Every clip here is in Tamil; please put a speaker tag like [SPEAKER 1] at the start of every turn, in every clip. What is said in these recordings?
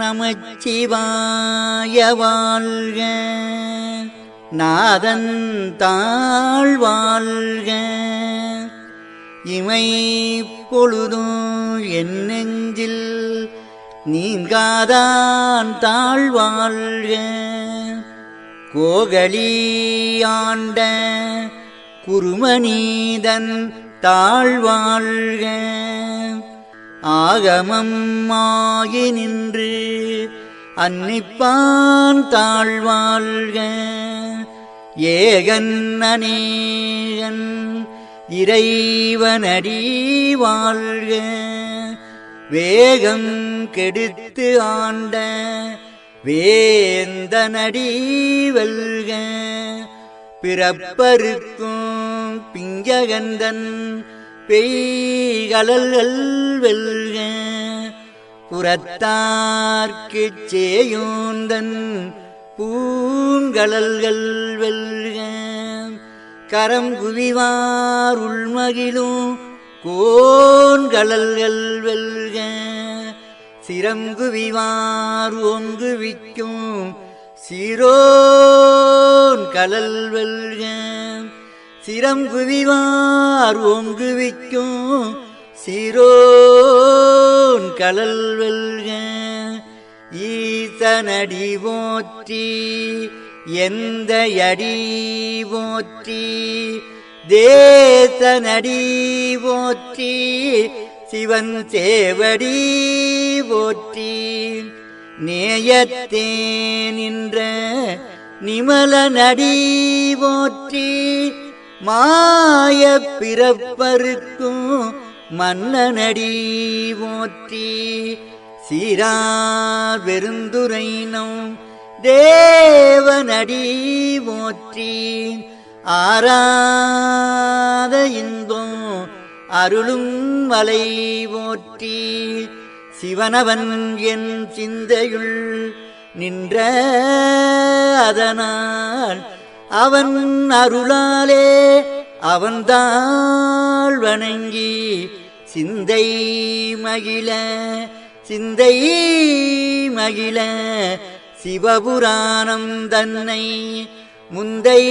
[SPEAKER 1] நமச்சிவாய வாழ்க. நாதன் தாழ் வாழ்க. இமை பொழுதும் என் நெஞ்சில் நீங்காதான் தாழ் வாழ்க. கோகலி ஆண்ட குருமநீதன் தாழ்வாழ்க ஆகமம் ஆகி நின்று அன்னிப்பான் தாழ்வாழ்க ஏகன் அநேகன் இறைவனடி வாழ்க. வேகம் கெடுத்து ஆண்ட வேந்தனடி வெல்க. பிறப்பருக்கும் பிஞ்சகந்தன் பெய்கலல்கள் வெல்க. புறத்தார்க்குச் சேயோந்தன் பூங்கலல்கள் வெல்க. கரம் குவிவார் உள்மகிழும் கோன்கலல்கள் வெல்க. சிரம் குவிவார் ஓங்குவிக்கும் சீரோன் கலல் வெல்க. சிரம் குவிவார் சிரோ சீரோன் கலல் வெல்க ஈசனடி ஓற்றி எந்த அடி ஓற்றி தேசனடி ஓற்றி சிவன் சேவடி ஓற்றி நேயத்தே நின்ற நிமல நடி ஓற்றி மாய பிறப்பருக்கும் மன்னனடி ஓற்றி சீரார் வெறுந்துரைனம் தேவனடி ஓற்றி ஆராத இன்பம் அருளும் மலை ஓற்றி சிவனவன் என் சிந்தையுள் நின்ற அதனால் அவன் அருளாலே அவன்தாள் வணங்கி சிந்தை மகிழ சிந்தை மகிழ சிவபுராணம் தன்னை முந்தை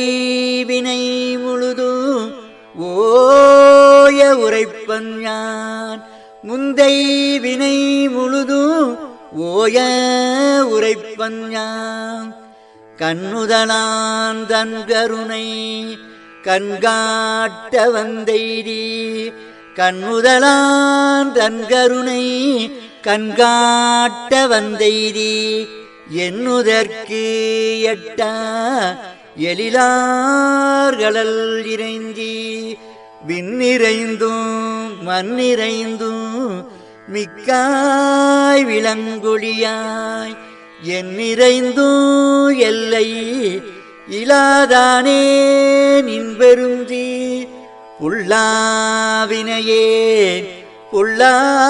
[SPEAKER 1] வினை முழுதும் ஓய உரைப்பன் யான். முந்தை வினை முழுதும் ஓய உரைப்பன் யான். கண்ணுதலான் தன் கருணை கண்காட்ட வந்தெய்தி கண்முதலான் தன் கருணை கண்காட்ட வந்தெய்தி என்னுதற்கு எட்டா எழிலார்களல் இறைஞ்சி விண்ணிறைந்தும் மண்ணிறைந்தும் மிக்காய் விளங்குழியாய் என் நிறைந்தும் எல்லை இலாதானே நின் பெருந்தி புல்லாவினையே புல்லாவினையே.